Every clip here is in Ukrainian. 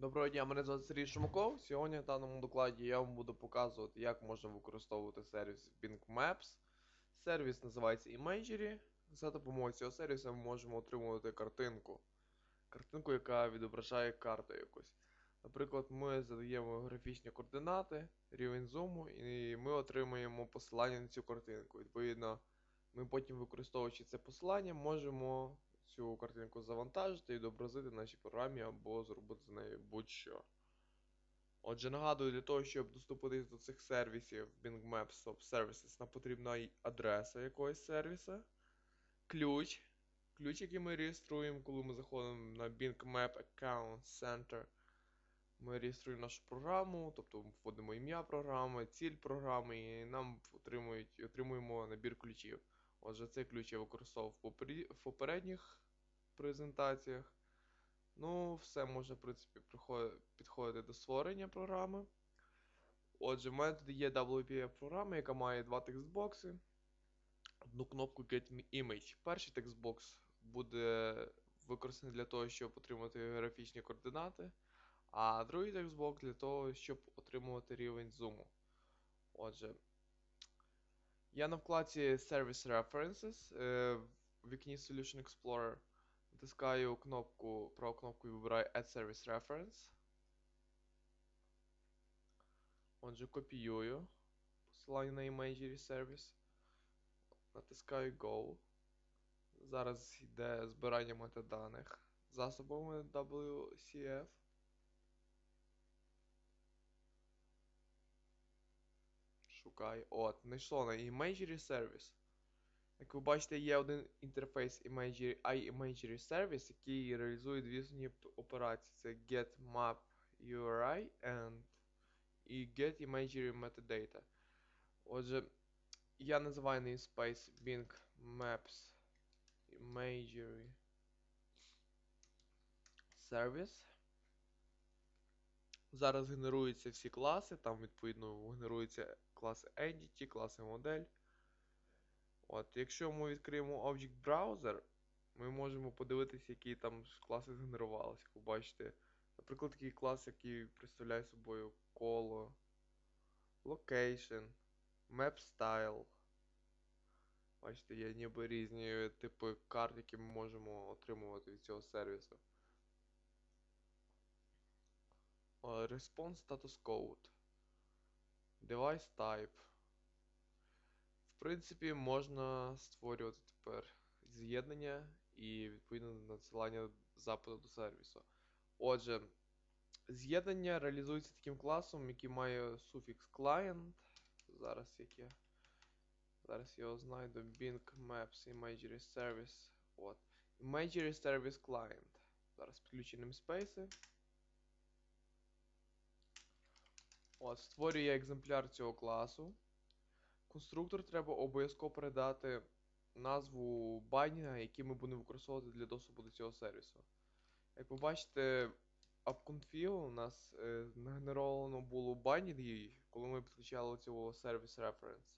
Доброго дня, мене звати Сергій Шумаков. Сьогодні в даному докладі я вам буду показувати, як можна використовувати сервіс Bing Maps. Сервіс називається Imagery. За допомогою цього сервісу ми можемо отримувати картинку. Картинку, яка відображає карту якусь. Наприклад, ми задаємо графічні координати, рівень зуму, і ми отримуємо посилання на цю картинку. Відповідно, ми потім, використовуючи це посилання, можемо цю картинку завантажити і відобразити нашій програмі або зробити з нею будь-що. Отже, нагадую, для того, щоб доступитись до цих сервісів Bing Maps Top Services, нам потрібна адреса якогось сервіса, ключ, ключ, який ми реєструємо, коли ми заходимо на Bing Map Account Center. Ми реєструємо нашу програму, тобто вводимо ім'я програми, ціль програми, і нам отримують, отримуємо набір ключів. Отже, цей ключ я використовував в попередніх презентаціях. Ну, все можна, в принципі, підходити до створення програми. Отже, в мене тут є WPF програма, яка має два текстбокси. Одну кнопку Get Image. Перший текстбокс буде використаний для того, щоб отримати графічні координати, а другий текстбокс для того, щоб отримувати рівень зуму. Отже, я на вкладці Service References е, в вікні Solution Explorer натискаю кнопку, праву кнопку і вибираю Add Service Reference. Отже, копіюю посилання на Imagery Service. Натискаю Go. Зараз йде збирання метаданих засобами WCF. Шукаю. От, знайшло на Imagery Service. Як ви бачите, є один інтерфейс Imagery, iImagery Service, який реалізує дві основні операції. Це Get Map URI and і Get Imagery Metadata. Отже, я називаю namespace Bing Maps Imagery Service. Зараз генеруються всі класи, там відповідно генеруються класи Entity, класи модель. От, якщо ми відкриємо Object Browser, ми можемо подивитися, які там класи згенерувалися. Як ви бачите, наприклад, такий клас, який представляє собою коло, Location, Map Style. Бачите, є ніби різні типи карт, які ми можемо отримувати від цього сервісу. О, Response Status Code. Device Type. В принципі, можна створювати тепер з'єднання і відповідно надсилання запиту до сервісу. Отже, з'єднання реалізується таким класом, який має суфікс client. Зараз яке. Зараз я його знайду. Bing Maps Imagery Service. От. Imagery Service Client. Зараз підключені namespace. От, створюю екземпляр цього класу. Конструктор треба обов'язково передати назву байнінга, який ми будемо використовувати для доступу до цього сервісу. Як ви бачите, AppConfig у нас е, нагенеровано було байнінги, коли ми підключали цього сервіс reference.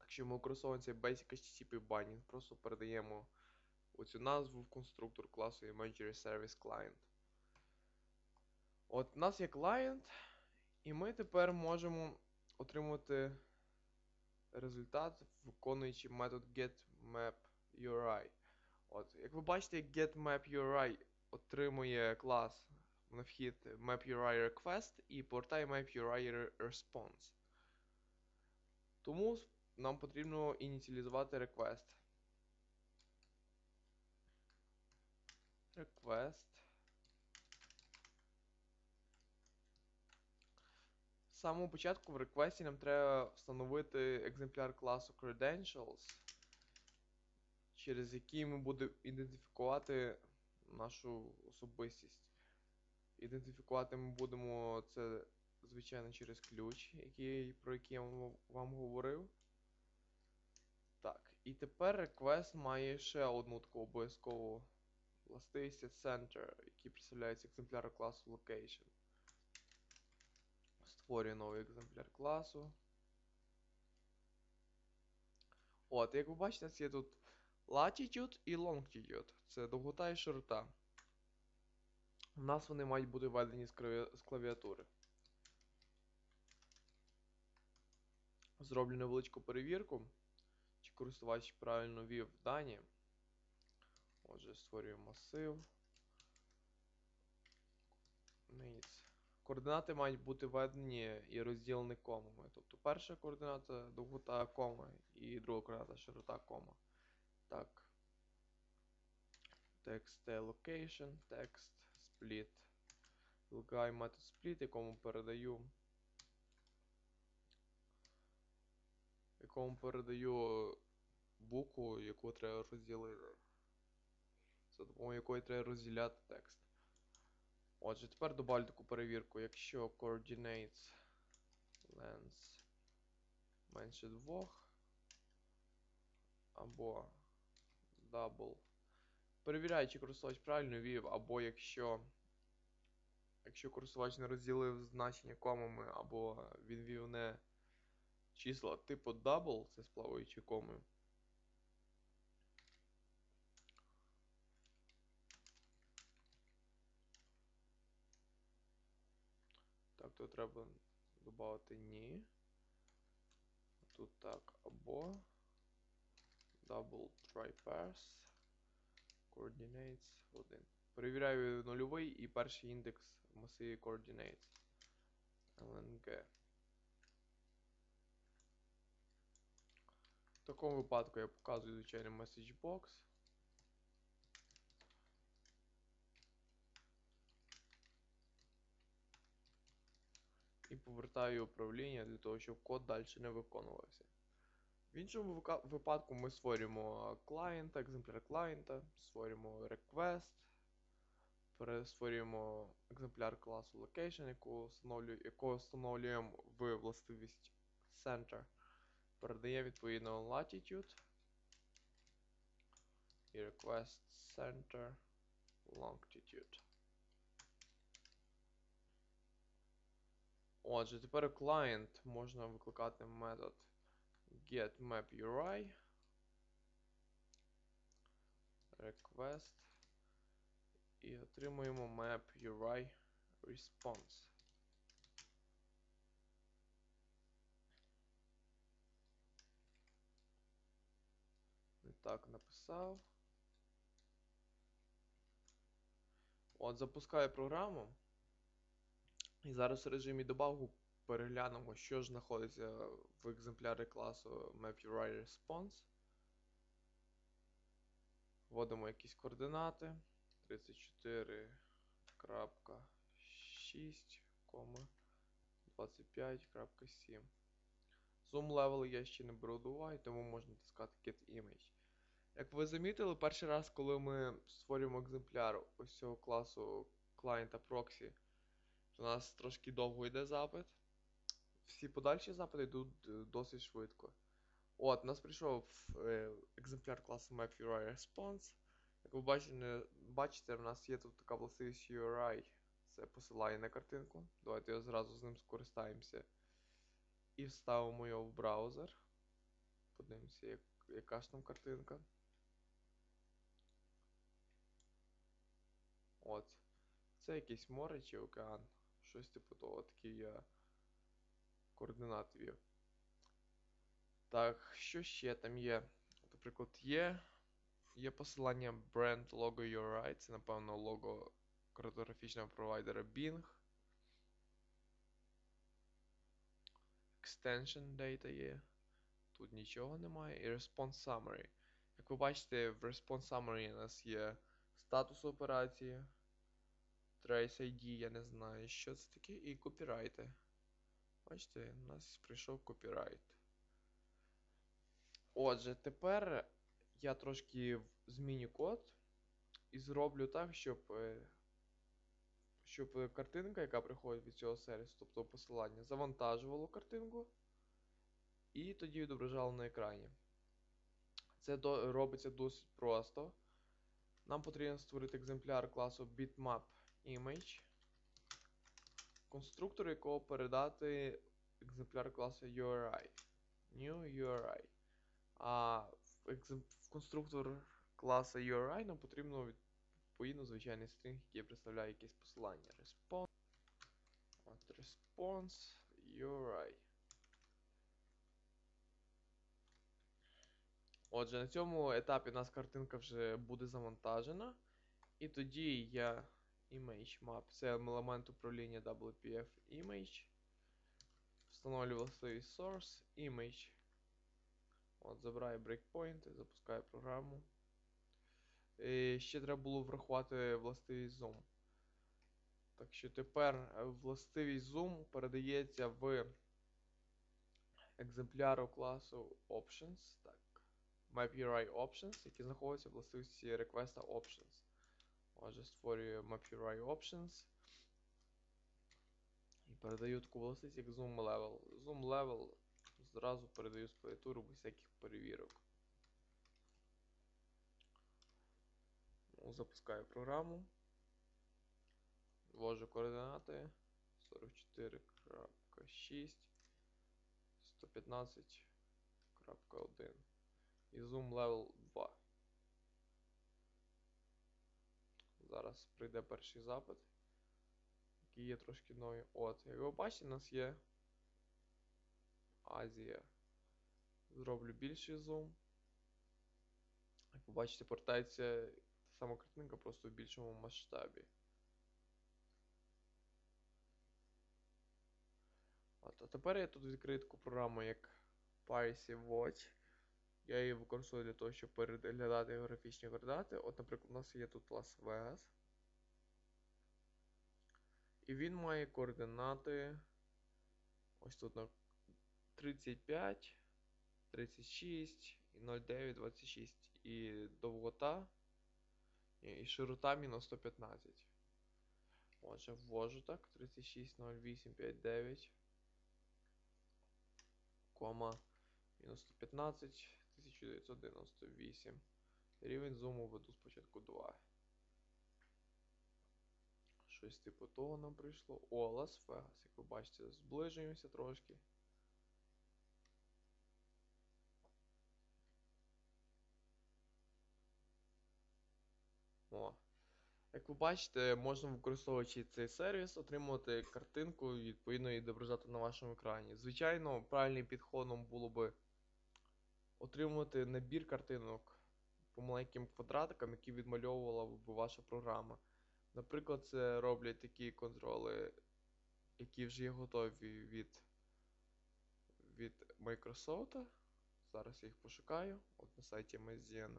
Якщо ми використовуємо цей Basic HTTP байнінг, просто передаємо оцю назву в конструктор класу Imagery Service Client. От у нас є клієнт, і ми тепер можемо отримати результат, виконуючи метод getMapURI. От, як ви бачите, getMapURI отримує клас на вхід MapURI Request і повертає MapURI Response. Тому нам потрібно ініціалізувати request. Request. З самого початку в реквесті нам треба встановити екземпляр класу Credentials, через який ми будемо ідентифікувати нашу особистість. Ідентифікувати ми будемо це, звичайно, через ключ, який, про який я вам, говорив. Так, і тепер request має ще одну таку обов'язкову властивість center, який представляється екземпляром класу Location. Створюю новий екземпляр класу. От, як ви бачите, є тут latitude і longitude. Це довгота і широта. У нас вони мають бути введені з клавіатури. Зроблю невеличку перевірку, чи користувач правильно ввів дані. Отже, створюю масив. Mates. Координати мають бути введені і розділені комами. Тобто перша координата довгота кома і друга координата широта кома. Так. Text location, text split. Викликаю метод split, якому передаю. Якому передаю букву, яку треба розділити. За допомогою якої треба розділяти текст. Отже, тепер добавлю таку перевірку. Якщо coordinates length менше 2 або double. Перевіряю, чи користувач правильно ввів, або якщо якщо користувач не розділив значення комами, або він ввів не числа типу double, це з плаваючою комою. То треба додати ні. Тут так, або double try parse coordinates 1. Перевіряю нульовий і перший індекс в масиві coordinates. lng. В такому випадку я показую звичайний message box. І повертаю управління для того, щоб код далі не виконувався. В іншому випадку ми створюємо клієнта, екземпляр клієнта, створюємо request, створюємо екземпляр класу location, якого встановлюємо в властивість center. Передає відповідно latitude і request center longitude. Отже, тепер client можна викликати метод getMapUI request і отримуємо mapUI response. Не так написав. От, запускаю програму. І зараз в режимі добавку переглянемо, що ж знаходиться в екземплярі класу MapUI Response. Вводимо якісь координати. 34.6,25.7. Zoom level я ще не беру до уваги, тому можна натискати Get Image. Як ви замітили, перший раз, коли ми створюємо екземпляр ось цього класу клієнта Proxy, у нас трошки довго йде запит. Всі подальші запити йдуть е, досить швидко. От, у нас прийшов е, екземпляр класу MapUI Response. Як ви бачите, бачите, в нас є тут така властивість URI. Це посилає на картинку. Давайте його зразу з ним скористаємося. І вставимо його в браузер. Подивимося, як, яка ж там картинка. От. Це якесь море чи океан. Щось типу того, такі я координати вів. Так, що ще там є? Наприклад, є. Є посилання Brand Logo URI, це, напевно, лого картографічного провайдера Bing. Extension Data є. Тут нічого немає. І Response Summary. Як ви бачите, в Response Summary у нас є статус операції. Trace ID, я не знаю, що це таке, і копірайти. Бачите, у нас прийшов копірайт. Отже, тепер я трошки зміню код і зроблю так, щоб е, щоб картинка, яка приходить від цього сервісу, тобто посилання, завантажувало картинку і тоді відображало на екрані. Це робиться досить просто. Нам потрібно створити екземпляр класу bitmap image, конструктор якого передати екземпляр класу URI. New URI. А в, конструктор класу URI нам потрібно відповідно звичайний стрінг, який представляє якесь посилання. Response. Response URI. Отже, на цьому етапі у нас картинка вже буде завантажена. І тоді я image map, це елемент управління WPF image. Встановлюю властивість source, image. От, забираю breakpoint і запускаю програму. І ще треба було врахувати властивість zoom. Так що тепер властивість zoom передається в екземпляру класу options. Так. MapURI Options, які знаходяться в властивості request options. Отже, створюю MapURI Options. І передаю таку властивість, як Zoom Level. Zoom Level зразу передаю з клавіатури без всяких перевірок. Ну, Запускаю програму. Ввожу координати 44.6 115.1 і Zoom Level 2. Зараз прийде перший запит, який є трошки новий. От, як ви бачите, у нас є Азія. Зроблю більший зум. Як ви бачите, портається та сама картинка просто в більшому масштабі. От, а тепер я тут відкрию таку програму, як Piracy Watch. Я її використовую для того, щоб переглядати географічні координати. От, наприклад, у нас є тут Лас-Вегас. І він має координати. Ось тут на 35, 36 і 0,9, 26. І довгота. І широта мінус 115. Отже, ввожу так. 36, 08, 59. Кома мінус 115. 1998. Рівень зуму веду спочатку 2. Щось типу того нам прийшло. О, Лас-Вегас, як ви бачите, зближуємося трошки. О. Як ви бачите, можна використовуючи цей сервіс, отримувати картинку і відповідно її відображати на вашому екрані. Звичайно, правильним підходом було би отримувати набір картинок по маленьким квадратикам, які відмальовувала б ваша програма. Наприклад, це роблять такі контроли, які вже є готові від від Microsoft. Зараз я їх пошукаю. От на сайті Mazian.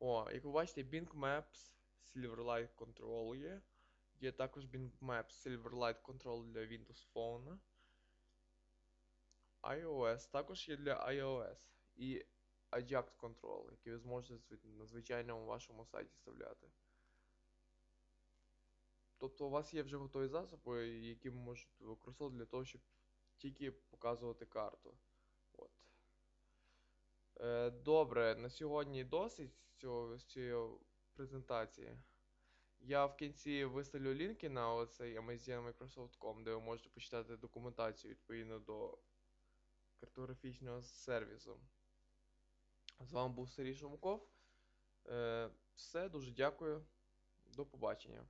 О, як ви бачите, Bing Maps Silverlight Control є. Є також Bing Maps Silverlight Control для Windows Phone iOS також є для iOS і Ajax Control, який ви зможете на звичайному вашому сайті вставляти. Тобто у вас є вже готові засоби, які ви можете використовувати для того, щоб тільки показувати карту. От. Е, Добре, на сьогодні досить цього, цієї презентації. Я в кінці виставлю лінки на оцей Amazon Microsoft.com, де ви можете почитати документацію відповідно до картографічного сервісу. З вами був Сергій Шумков. Е, Все, дуже дякую. До побачення.